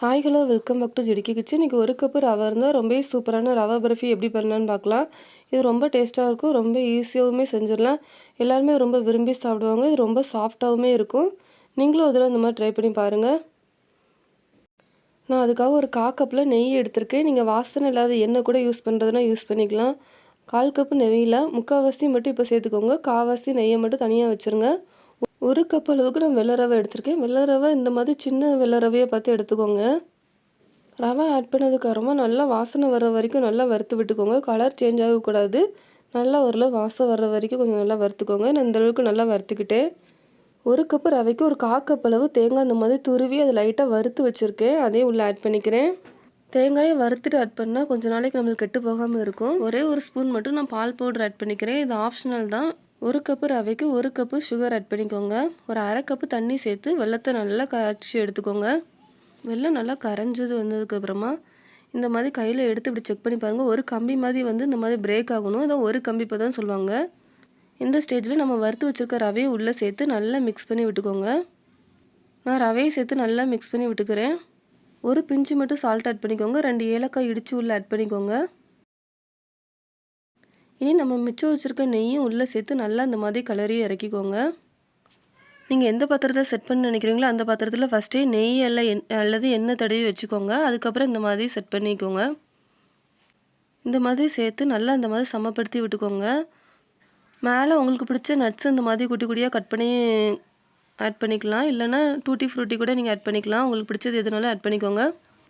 Hi hello welcome back to ஜிடிக்கி kitchen இன்றைக்கி ஒரு cup ரவை இருந்தால் ரொம்பவே சூப்பரான ரவை பர்ஃபி எப்படி பண்ணலான்னு பார்க்கலாம். இது ரொம்ப டேஸ்ட்டாக இருக்கும் ரொம்ப ஈஸியாகவுமே செஞ்சிடலாம். எல்லாருமே ரொம்ப விரும்பி சாப்பிடுவாங்க இது ரொம்ப சாஃப்டாகவுமே இருக்கும். நீங்களும் அதில் இந்த மாதிரி ட்ரை பண்ணி பாருங்கள் நான் அதுக்காக ஒரு கா கப்பில் நெய் எடுத்திருக்கேன். நீங்கள் வாசனை இல்லாத எண்ணெய் கூட யூஸ் பண்ணுறதுனா யூஸ் பண்ணிக்கலாம். கால் கப்பு நெய்யில் முக்கால்வாசி மட்டும் இப்போ சேர்த்துக்கோங்க. கால்வாசி நெய்யை மட்டும் தனியாக வச்சுருங்க. ஒரு கப் அளவுக்கு நான் வெள்ளை ரவை எடுத்திருக்கேன். வெள்ளை ரவை இந்த மாதிரி சின்ன வெள்ளை ரவையை பார்த்து எடுத்துக்கோங்க. ரவை ஆட் பண்ணதுக்கப்புறமா நல்லா வாசனை வர வரைக்கும் நல்லா வறுத்து விட்டுக்கோங்க. கலர் சேஞ்ச் ஆகக்கூடாது. நல்லா ஓரளவு வாசம் வர்ற வரைக்கும் கொஞ்சம் நல்லா வறுத்துக்கோங்க. நான் இந்தளவுக்கு நல்லா வறுத்துக்கிட்டேன். ஒரு கப்பு ரவைக்கு ஒரு கா கப் அளவு தேங்காய் இந்த மாதிரி துருவி அதை லைட்டாக வறுத்து வச்சுருக்கேன். அதையும் உள்ளே ஆட் பண்ணிக்கிறேன். தேங்காயை வறுத்துட்டு ஆட் பண்ணால் கொஞ்சம் நாளைக்கு நம்மளுக்கு கெட்டு போகாமல் இருக்கும். ஒரே ஒரு ஸ்பூன் மட்டும் நான் பால் பவுடர் ஆட் பண்ணிக்கிறேன். இது ஆப்ஷனல் தான். ஒரு கப்பு ரவைக்கு ஒரு கப்பு சுகர் ஆட் பண்ணிக்கோங்க. ஒரு அரை கப்பு தண்ணி சேர்த்து வெள்ளத்தை நல்லா காய்ச்சி எடுத்துக்கோங்க. வெள்ளம் நல்லா கரைஞ்சது வந்ததுக்கப்புறமா இந்த மாதிரி கையில் எடுத்து இப்படி செக் பண்ணி பாருங்கள் ஒரு கம்பி மாதிரி வந்து இந்த மாதிரி பிரேக் ஆகணும். இதை ஒரு கம்பி இப்போ தான் சொல்லுவாங்க. இந்த ஸ்டேஜில் நம்ம வறுத்து வச்சுருக்க ரவையை உள்ளே சேர்த்து நல்லா மிக்ஸ் பண்ணி விட்டுக்கோங்க. நான் ரவையை சேர்த்து நல்லா மிக்ஸ் பண்ணி விட்டுக்கிறேன். ஒரு பிஞ்சு மட்டும் சால்ட் ஆட் பண்ணிக்கோங்க. ரெண்டு ஏலக்காய் இடித்து உள்ளே ஆட் பண்ணிக்கோங்க. இனி நம்ம மிச்சம் வச்சுருக்க நெய்யும் உள்ளே சேர்த்து நல்லா இந்த மாதிரி கலரி இறக்கிக்கோங்க. நீங்கள் எந்த பாத்திரத்தை செட் பண்ணி நினைக்கிறீங்களோ அந்த பாத்திரத்தில் ஃபஸ்ட்டே நெய் எல்லாம் எண் அல்லது எண்ணெய் தடவி வச்சுக்கோங்க. அதுக்கப்புறம் இந்த மாதிரி செட் பண்ணிக்கோங்க. இந்த மாதிரி சேர்த்து நல்லா இந்த மாதிரி சமப்படுத்தி விட்டுக்கோங்க. மேலே உங்களுக்கு பிடிச்ச நட்ஸ் இந்த மாதிரி குட்டி குட்டியாக கட் பண்ணி ஆட் பண்ணிக்கலாம். இல்லைனா டூட்டி ஃப்ரூட்டி கூட நீங்கள் ஆட் பண்ணிக்கலாம். உங்களுக்கு பிடிச்சது எதுனாலும் ஆட் பண்ணிக்கோங்க.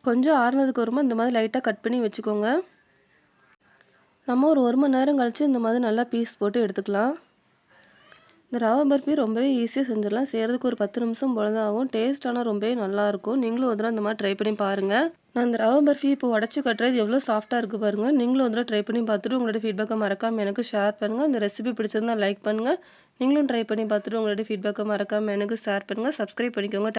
கொஞ்சம் ஆறுனதுக்கு வருமா இந்த மாதிரி லைட்டாக கட் பண்ணி வச்சுக்கோங்க. நம்ம ஒரு ஒரு மணி நேரம் கழித்து இந்த மாதிரி நல்லா பீஸ் போட்டு எடுத்துக்கலாம். இந்த ரவை பர்ஃபி ரொம்பவே ஈஸியாக செஞ்சிடலாம். செய்கிறதுக்கு ஒரு பத்து நிமிஷம் போல தான் ஆகும் டேஸ்ட் ஆனால் ரொம்பவே நல்லாயிருக்கும் நீங்களும் ஒரு தடவை இந்த மாதிரி ட்ரை பண்ணி பாருங்கள் நான் இந்த ரவை பர்ஃபி இப்போ உடச்சி கட்டுறது எவ்வளோ சாஃப்ட்டாக இருக்குது பாருங்கள் நீங்களும் ஒரு தடவை ட்ரை பண்ணி பார்த்துட்டு உங்களோட ஃபீட்பேக்கை மறக்காமல் எனக்கு ஷேர் பண்ணுங்கள் இந்த ரெசிபி பிடிச்சிருந்தால் லைக் பண்ணுங்கள் நீங்களும் ட்ரை பண்ணி பார்த்துட்டு உங்களோட ஃபீட்பேக்கை மறக்காமல் எனக்கு ஷேர் பண்ணுங்கள் சப்ஸ்கிரைப் பண்ணிக்கோங்க.